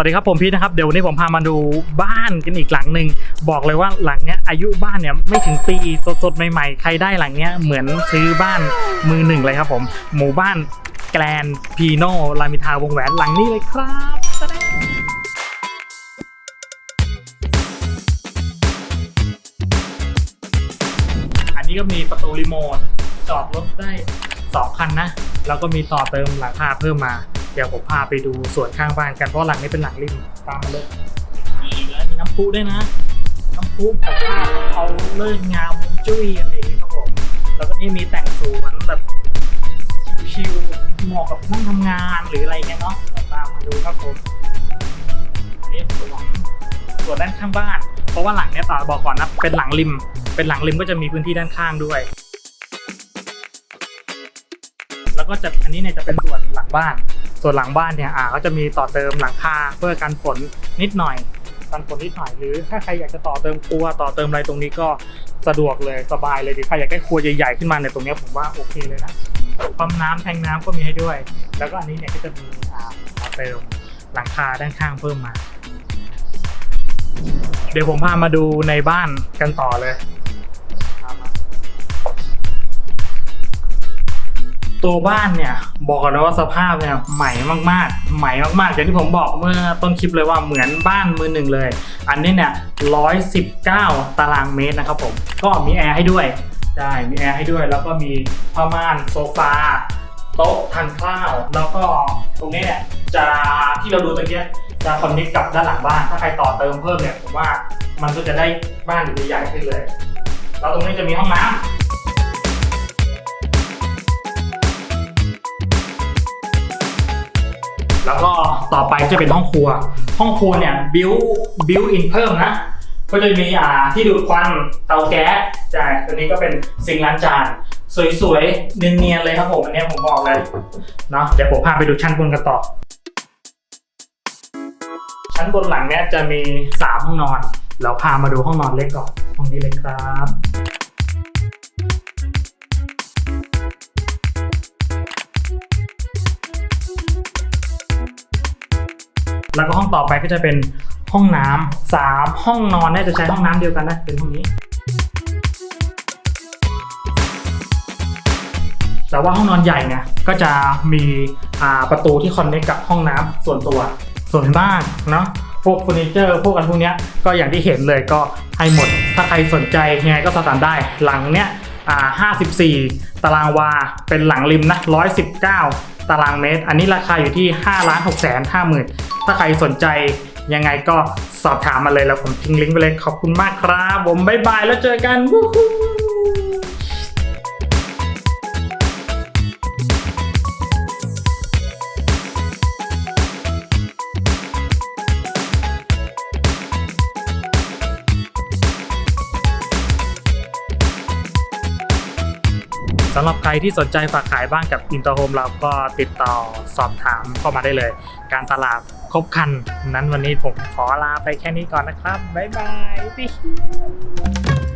วัสดีครับผมพีทนะครับเดี๋ยววันนี้ผมพามาดูบ้านกันอีกหลังหนึ่งบอกเลยว่าหลังเนี้ยอายุบ้านเนี่ยไม่ถึงปีสดๆใหม่ๆใครได้หลังเนี้ยเหมือนซื้อบ้านมือหนึ่งเลยครับผมหมู่บ้านแกลนพีโนลามิทาวงแหวนหลังนี้เลยครับอันนี้ก็มีประตูรีโมทจอดรถได้สองคันนะแล้วก็มีต่อเติมหลังคาเพิ่มมา เดี๋ยวผมพาไปดูสวนข้างบ้านกันเพราะหลังนี้เป็นหลังริมตามมาเลยมีแล้วมีน้ำพุด้วยนะ น้ำพุแบบว่าเอาเลิศงามจุ้ยอะไรอย่างเงี้ยครับผมแล้วก็นี่มีแต่งสวนแบบชิวๆเหมาะกับนั่งทำงานหรืออะไรเงี้ยเนาะตามมาดูครับผมนนี่สวนสวนด้านข้างบ้าน เพราะว่าหลังเนี้ยต่อบอกก่อนนะเป็นหลังริม เป็นหลังริมก็จะมีพื้นที่ด้านข้างด้วยแล้วก็จะอันนี้เนี่ยจะเป็นส่วนหลังบ้าน ส่วนหลังบ้านเนี่ยอ่าก็จะมีต่อเติมหลังคาเพื่อกันฝนนิดหน่อยกันฝนนิดหน่อยหรือถ้าใครอยากจะต่อเติมครัวต่อเติมอะไรตรงนี้ก็สะดวกเลยสบายเลยดีใครอยากได้ครัวใหญ่ๆขึ้นมาเนี่ยตรงนี้ผมว่าโอเคเลยนะปั๊มน้ำแทงน้ำก็มีให้ด้วย แล้วก็อันนี้เนี่ยก็จะมีอ่าต่อเติมหลังคาด้านข้างเพิ่มมา เดี๋ยวผมพามาดูในบ้านกันต่อเลยตัวบ้านเนี่ย บอกก่อนว่าสภาพเนี่ยใหม่มากๆ ใหม่มากๆอย่างที่ผมบอกเมื่อต้นคลิปเลยว่าเหมือนบ้านมือหนึ่งเลย อันนี้เนี่ย119ตารางเมตรนะครับผมก็มีแอร์ให้ด้วยใช่มีแอร์ให้ด้วย แล้วก็มีผ้าม่านโซฟาโต๊ะทานข้าวแล้วก็ตรงนี้เนี่ยจะที่เราดูตะเกียจะคอนเนคกับด้านหลังบ้าน ถ้าใครต่อเติมเพิ่มเนี่ยผมว่ามันก็จะได้บ้านใหญ่ขึ้นเลย แล้วตรงนี้จะมีห้องน้ำ ต่อไปจะเป็นห้องครัว ห้องครัวเนี่ยบิวบิวอินเพิ่มนะ ก็จะมีอ่าที่ดูดควันเตาแก๊สใช่ตัวนี้ก็เป็นซิงค์ล้างจานสวยๆเนียนๆเลยครับผมอันนี้ผมบอกเลยเนาะเดี๋ยวผมพาไปดูชั้นบนกันต่อ ชั้นบนหลังเนี้ยจะมี 3 ห้องนอน เราพามาดูห้องนอนเล็กก่อนห้องนี้เลยครับ แล้วก็ห้องต่อไปก็จะเป็นห้องน้ำสามห้องนอนเนี่ยจะใช้ห้องน้ำเดียวกันนะเป็นห้องนี้ แต่ว่าห้องนอนใหญ่เนี่ยก็จะมีประตูที่คอนเนคกับห้องน้ำส่วนตัวส่วนบ้านเนาะพวกเฟอร์นิเจอร์พวกอะไรพวกเนี้ยก็อย่างที่เห็นเลยก็ให้หมด ถ้าใครสนใจยังไงก็สอบถามได้หลังเนี้ยอ่า54 ตารางวา เป็นหลังริมนะ 119 ตารางเมตร อันนี้ราคาอยู่ที่5ล้าน6แสน5หมื่นถ้าใครสนใจยังไงก็สอบถามมาเลยแล้วผมทิ้งลิงก์ไปเลยขอบคุณมากครับ ผมบ๊ายบายแล้วเจอกันวู้ฮู้ำหรับใครที่สนใจฝากขายบ้านกับอินเตอร์โฮมเราก็ติดต่อสอบถามเข้ามาได้เลย การตลาดครบคัน นั้นวันนี้ผมขอลาไปแค่นี้ก่อนนะครับ บ๊ายบาย